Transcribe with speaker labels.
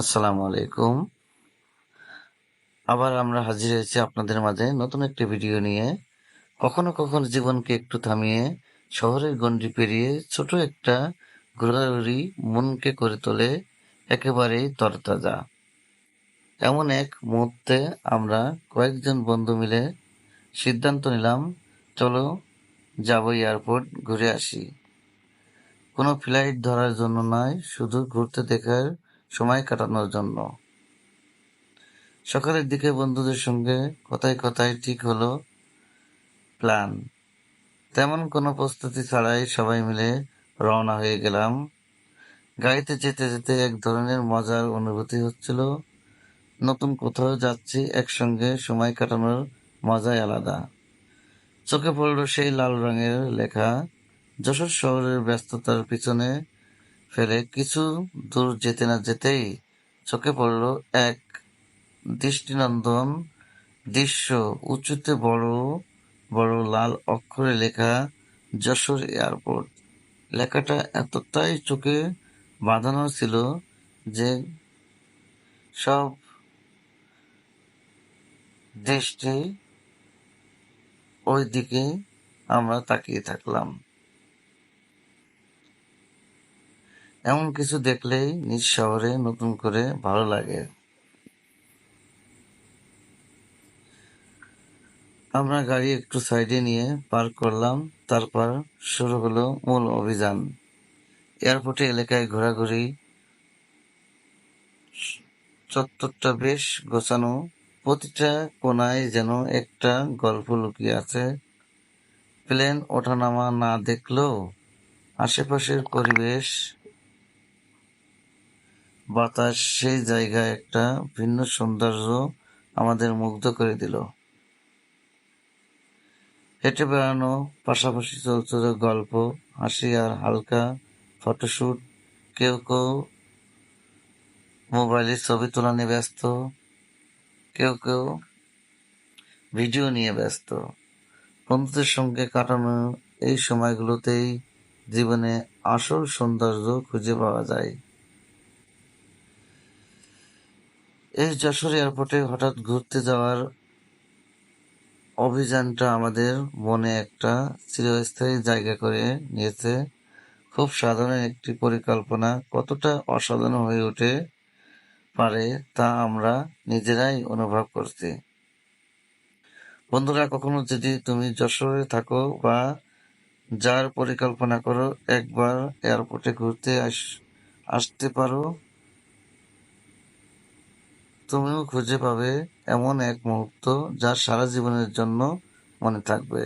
Speaker 1: আসসালামু আলাইকুম। আবার আমরা হাজির হয়েছি আপনাদের মাঝে নতুন একটি ভিডিও নিয়ে। কখনো কখনো জীবনকে একটু থামিয়ে শহরের গণ্ডি পেরিয়ে ছোট একটা ঘোরাঘুরি মনকে করে তোলে একেবারেই তরতাজা। এমন এক মুহূর্তে আমরা কয়েকজন বন্ধু মিলে সিদ্ধান্ত নিলাম, চলো যাব এয়ারপোর্ট ঘুরে আসি। কোনো ফ্লাইট ধরার জন্য নয়, শুধু ঘুরতে দেখার সময় কাটানোর জন্য। সকালের দিকে বন্ধুদের সঙ্গে কথায় কথায় ঠিক হলো প্ল্যান। তেমন কোনো প্রস্তুতি ছাড়াই সবাই মিলে রওনা হয়ে গেলাম। গাড়িতে যেতে যেতে এক ধরনের মজার অনুভূতি হচ্ছিল। নতুন কোথাও যাচ্ছি একসঙ্গে সময় কাটানোর মজাই আলাদা। চোখে পড়ল সেই লাল রঙের লেখা, যশোর শহরের ব্যস্ততার পিছনে ফেলে কিছু দূর যেতে না যেতেই চোখে পড়ল এক দৃষ্টিনন্দন দৃশ্য উঁচুতে বড় বড় লাল অক্ষরে লেখা যশোর এয়ারপোর্ট। লেখাটা এতটাই চোখে বাঁধানো ছিল যে সব দৃষ্টি ওই দিকে আমরা তাকিয়ে থাকলাম। এমন কিছু দেখলেই নিজ শহরে নতুন করে ভালো লাগে। আমরা গাড়ি একটু সাইডে নিয়ে পার্ক করলাম, তারপর শুরু হলো মূল অভিযান। এয়ারপোর্টে এলাকায় ঘোরাঘুরি, চত্বরটা বেশ গোছানো। প্রতিটা কোনায় যেন একটা গল্প লুকিয়ে আছে। প্লেন ওঠানামা না দেখলেও আশেপাশের পরিবেশ বাতাস সেই জায়গায় একটা ভিন্ন সৌন্দর্য আমাদের মুগ্ধ করে দিল। হেঁটে বেড়ানো, পাশাপাশি চলছিল গল্প, হাসি আর হালকা ফটোশ্যুট কেউ কেউ মোবাইলে ছবি তোলা নিয়ে ব্যস্ত, কেউ কেউ ভিডিও নিয়ে ব্যস্ত। বন্ধুদের সঙ্গে কাটানো এই সময়গুলোতেই জীবনে আসল সৌন্দর্য খুঁজে পাওয়া যায়। এই যশোর এয়ারপোর্টে হঠাৎ ঘুরতে যাওয়ার অভিযানটা আমাদের মনে একটা চিরস্থায়ী জায়গা করে নিয়েছে। খুব সাধারণ একটি পরিকল্পনা। কতটা অসাধারণ হয়ে ওঠে পারে তা আমরা নিজেরাই অনুভব করছি। বন্ধুরা, কখনো যদি তুমি যশোরে থাকো বা যার পরিকল্পনা করো, একবার এয়ারপোর্টে ঘুরতে আস, আসতে পারো। তুমিও খুঁজে পাবে এমন এক মুহূর্ত যা সারা জীবনের জন্য মনে থাকবে।